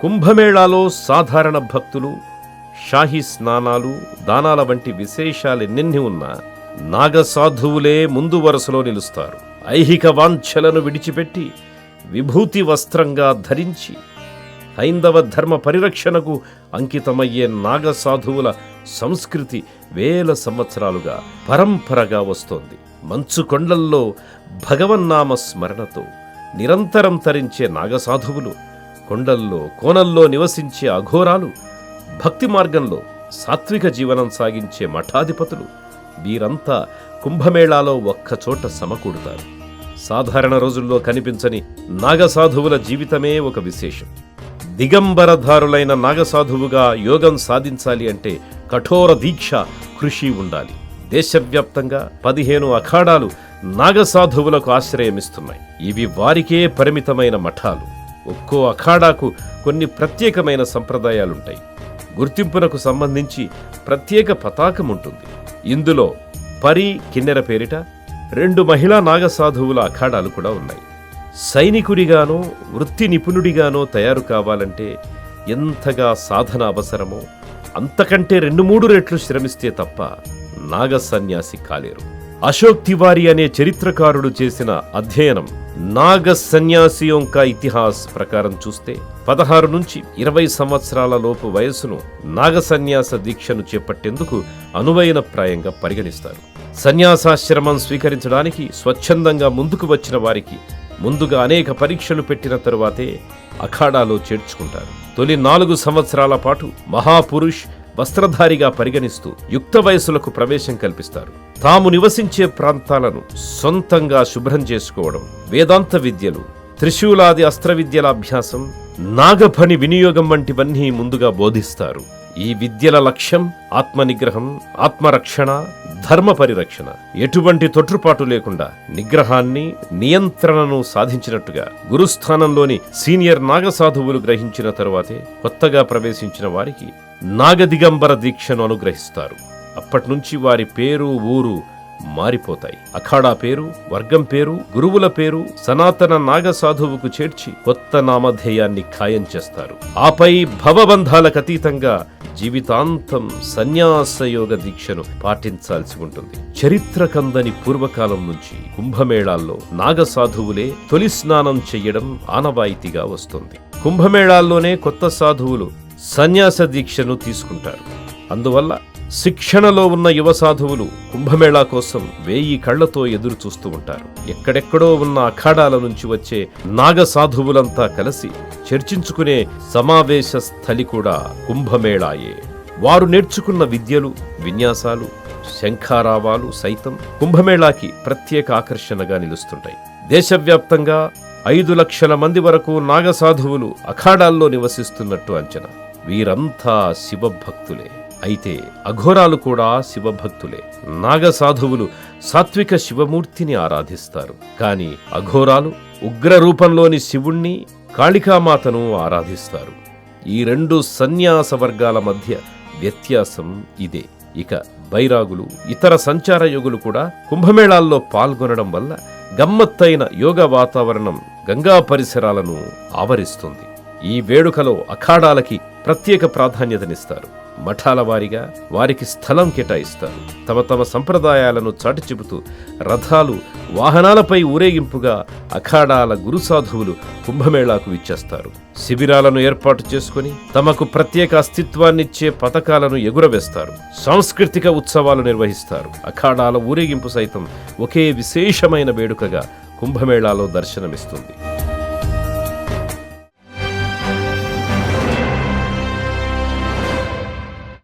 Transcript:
కుంభమేళాలో సాధారణ భక్తులు షాహీ స్నానాలు దానాల వంటి విశేషాలెన్నెన్ని ఉన్నా నాగసాధువులే ముందు వరుసలో నిలుస్తారు. ఐహిక వాంఛలను విడిచిపెట్టి విభూతి వస్త్రంగా ధరించి హైందవ ధర్మ పరిరక్షణకు అంకితమయ్యే నాగసాధువుల సంస్కృతి వేల సంవత్సరాలుగా పరంపరగా వస్తోంది. మంచు కొండల్లో భగవన్నామ స్మరణతో నిరంతరం తరించే నాగసాధువులు కొండల్లో కోనల్లో నివసించే అఘోరాలు భక్తి మార్గంలో సాత్విక జీవనం సాగించే మఠాధిపతులు. వీరంతా కుంభమేళాలో ఒక్కచోట సమకూడుతారు సాధారణ రోజుల్లో కనిపించని నాగసాధువుల జీవితమే ఒక విశేషం. దిగంబరధారులైన నాగసాధువుగా యోగం సాధించాలి అంటే కఠోర దీక్ష కృషి ఉండాలి. దేశవ్యాప్తంగా పదిహేను అఖాడాలు నాగసాధువులకు ఆశ్రయమిస్తున్నాయి. ఇవి వారికే పరిమితమైన మఠాలు. ఒక్కో అఖాడాకు కొన్ని ప్రత్యేకమైన సంప్రదాయాలుంటాయి. గుర్తింపునకు సంబంధించి ప్రత్యేక పతాకం ఉంటుంది ఇందులో పరి కిన్నెర పేరిట రెండు మహిళా నాగసాధువుల అఖాడాలు కూడా ఉన్నాయి. సైనికుడిగానో వృత్తి నిపుణుడిగానో తయారు కావాలంటే ఎంతగా సాధన అవసరమో అంతకంటే రెండు మూడు రెట్లు శ్రమిస్తే తప్ప నాగ సన్యాసి కాలేరు. అశోక్ తివారి అనే చరిత్రకారుడు చేసిన అధ్యయనం నాగ సన్యాసి యొక్క ఇతిహాస్ ప్రకారం చూస్తే పదహారు నుంచి ఇరవై సంవత్సరాల లోపు వయస్సును నాగ సన్యాస దీక్షను చేపట్టేందుకు అనువైన ప్రాయంగా పరిగణిస్తారు. సన్యాసాశ్రమం స్వీకరించడానికి స్వచ్ఛందంగా ముందుకు వచ్చిన వారికి ముందుగా అనేక పరీక్షలు పెట్టిన తరువాతే అఖాడాలో చేర్చుకుంటారు. తొలి నాలుగు సంవత్సరాల పాటు మహాపురుష్ వస్త్రధారిగా పరిగణిస్తూ యుక్త వయసులకు ప్రవేశం కల్పిస్తారు. తాము నివసించే ప్రాంతాలను సొంతంగా శుభ్రం చేసుకోవడం వేదాంత విద్యలు త్రిశూలాది అస్త్ర విద్యల అభ్యాసం నాగఫణి వినియోగం వంటివన్నీ ముందుగా బోధిస్తారు. ఈ విద్యల లక్ష్యం ఆత్మనిగ్రహం ఆత్మరక్షణ ధర్మ పరిరక్షణ. ఎటువంటి తొట్టుపాటు లేకుండా నిగ్రహాన్ని నియంత్రణను సాధించినట్టుగా గురుస్థానంలోని సీనియర్ నాగసాధువులు గ్రహించిన తరువాతే కొత్తగా ప్రవేశించిన వారికి నాగదిగంబర దీక్షను అనుగ్రహిస్తారు. అప్పటినుంచి వారి పేరు ఊరు మారిపోతాయి. అఖాడా పేరు వర్గం పేరు గురువుల పేరు సనాతన నాగసాధువుకు చేర్చి కొత్త నామధేయాన్ని ఖాయం చేస్తారు. ఆపై భవబంధాలకు అతీతంగా జీవితాంతం సన్యాసయోగ దీక్షను పాటించాల్సి ఉంటుంది. చరిత్ర కందని పూర్వకాలం నుంచి కుంభమేళాల్లో నాగసాధువులే తొలి స్నానం చెయ్యడం ఆనవాయితీగా వస్తుంది. కుంభమేళాల్లోనే కొత్త సాధువులు సన్యాస దీక్షను తీసుకుంటారు. అందువల్ల శిక్షణలో ఉన్న యువ సాధువులు కుంభమేళా కోసం వేయి కళ్ళతో ఎదురు చూస్తూ ఉంటారు. ఎక్కడెక్కడో ఉన్న అఖాడాల నుంచి వచ్చే నాగ సాధువులంతా కలిసి చర్చించుకునే సమావేశ స్థలి కూడా కుంభమేళాయే. వారు నేర్చుకున్న విద్యలు విన్యాసాలు శంఖారావాలు సైతం కుంభమేళాకి ప్రత్యేక ఆకర్షణగా నిలుస్తుంటాయి. దేశవ్యాప్తంగా ఐదు లక్షల మంది వరకు నాగసాధువులు అఖాడాల్లో నివసిస్తున్నట్టు అంచనా. వీరంతా శివభక్తులే. అయితే అఘోరాలు కూడా శివభక్తులే. నాగసాధువులు సాత్విక శివమూర్తిని ఆరాధిస్తారు. కాని అఘోరాలు ఉగ్ర రూపంలోని శివుణ్ణి కాళికామాతను ఆరాధిస్తారు. ఈ రెండు సన్యాస వర్గాల మధ్య వ్యత్యాసం ఇదే. ఇక బైరాగులు ఇతర సంచార యోగులు కూడా కుంభమేళాల్లో పాల్గొనడం వల్ల గమ్మత్తైన యోగ వాతావరణం గంగా పరిసరాలను ఆవరిస్తుంది. ఈ వేడుకలో అఖాడాలకి ప్రత్యేక ప్రాధాన్యతనిస్తారు. మఠాల వారిగా వారికి స్థలం కేటాయిస్తారు. తమ తమ సంప్రదాయాలను చాటి చెబుతూ రథాలు వాహనాలపై ఊరేగింపుగా అఖాడాల గురుసాధువులు కుంభమేళాకు ఇచ్చేస్తారు శిబిరాలను ఏర్పాటు చేసుకుని తమకు ప్రత్యేక అస్తిత్వాన్నిచ్చే పథకాలను ఎగురవేస్తారు. సాంస్కృతిక ఉత్సవాలు నిర్వహిస్తారు. అఖాడాల ఊరేగింపు సైతం ఒకే విశేషమైన వేడుకగా కుంభమేళాలో దర్శనమిస్తుంది.